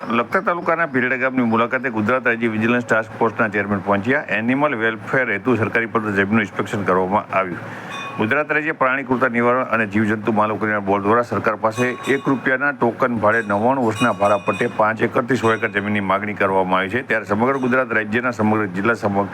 લખતર તાલુકાના ભીલડા ગામની મુલાકાતે ગુજરાત રાજ્ય વિજિલન્સ ટાસ્ક ફોર્સના ચેરમેન પહોંચ્યા. એનિમલ વેલફેર હેતુ સરકારી પદ જમીનનું ઇન્સ્પેક્શન કરવામાં આવ્યું. ગુજરાત રાજ્ય પ્રાણી કૃતા નિવારણ અને જીવજંતુ માનવ બોર્ડ દ્વારા સરકાર પાસે એક રૂપિયાના ટોકન ભાડે નવ્વાણું વર્ષના ભાડા પટ્ટે પાંચ એકરથી સો એકર જમીનની માગણી કરવામાં આવી છે. ત્યારે સમગ્ર ગુજરાત રાજ્યના સમગ્ર જિલ્લા સમગ્ર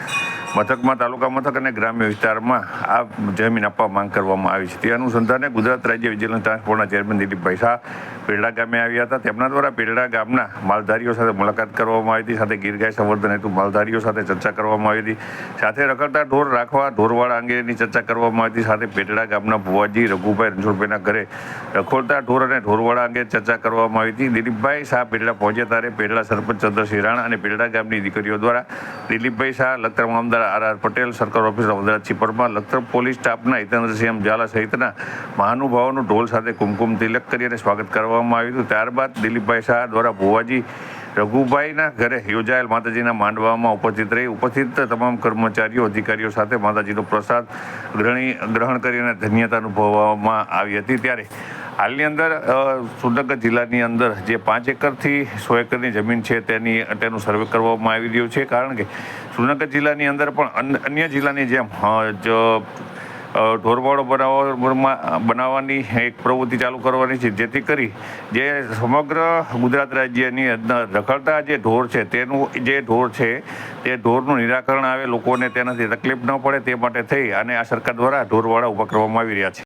મથકમાં, તાલુકા મથક અને ગ્રામ્ય વિસ્તારમાં આ જમીન આપવા માંગ કરવામાં આવી છે. તે અનુસંધાને ગુજરાત રાજ્ય વિજિલન્સ ટ્રાન્સપોર્ટના ચેરમેન દિલીપભાઈ શાહ પેરડા ગામે આવ્યા હતા. તેમના દ્વારા પેરડા ગામના માલધારીઓ સાથે મુલાકાત કરવામાં આવી હતી, સાથે ગીર ગાય સંવર્ધન હેતુ માલધારીઓ સાથે ચર્ચા કરવામાં આવી હતી. સાથે રખડતા ઢોર રાખવા ઢોરવાળા અંગેની ચર્ચા કરવામાં આવી હતી. સાથે પેટડા ગામના ભુવાજી, રઘુભાઈ રણછોડભાઈના ઘરે રખોડતા ઢોર અને ઢોરવાળા અંગે ચર્ચા કરવામાં આવી હતી. દિલીપભાઈ શાહ પેટડા પહોંચ્યા ત્યારે પેટડા સરપંચ ચંદ્રસિંહ રાણા અને પેટડા ગામની દીકરીઓ દ્વારા દિલીપભાઈ શાહ, લખતર મામદાર આર આર પટેલ સરકાર ઓફિસર અમદાવાદ છીપરમાં લખતર પોલીસ સ્ટાફના હિતેન્દ્રસિંહ ઝાલા સહિતના મહાનુભાવોનું ઢોલ સાથે કુમકુમ તિલક કરી અને સ્વાગત કરવામાં આવ્યું હતું. ત્યારબાદ દિલીપભાઈ શાહ દ્વારા ભુવાજી રઘુભાઈના ઘરે યોજાયેલ માતાજીના માંડવામાં ઉપસ્થિત રહી. ઉપસ્થિત તમામ કર્મચારીઓ, અધિકારીઓ સાથે માતાજીનો પ્રસાદ ગ્રહણી, ગ્રહણ કરીને ધન્યતા અનુભવવામાં આવી હતી. ત્યારે હાલની અંદર સુરનગર જિલ્લાની અંદર જે પાંચ એકરથી સો એકરની જમીન છે તેની, તેનું સર્વે કરવામાં આવી રહ્યું છે. કારણ કે સુરનગર જિલ્લાની અંદર પણ અન- અન્ય જિલ્લાની જેમ ઢોરવાડો બનાવવા બનાવવાની એક પ્રવૃત્તિ ચાલુ કરવાની છે, જેથી કરી જે સમગ્ર ગુજરાત રાજ્યની અંદર રખડતા જે ઢોર છે, તેનું જે ઢોર છે, તે ઢોરનું નિરાકરણ આવે, લોકોને તેનાથી તકલીફ ન પડે, તે માટે થઈ અને આ સરકાર દ્વારા ઢોરવાડા ઊભા કરવામાં આવી રહ્યા છે.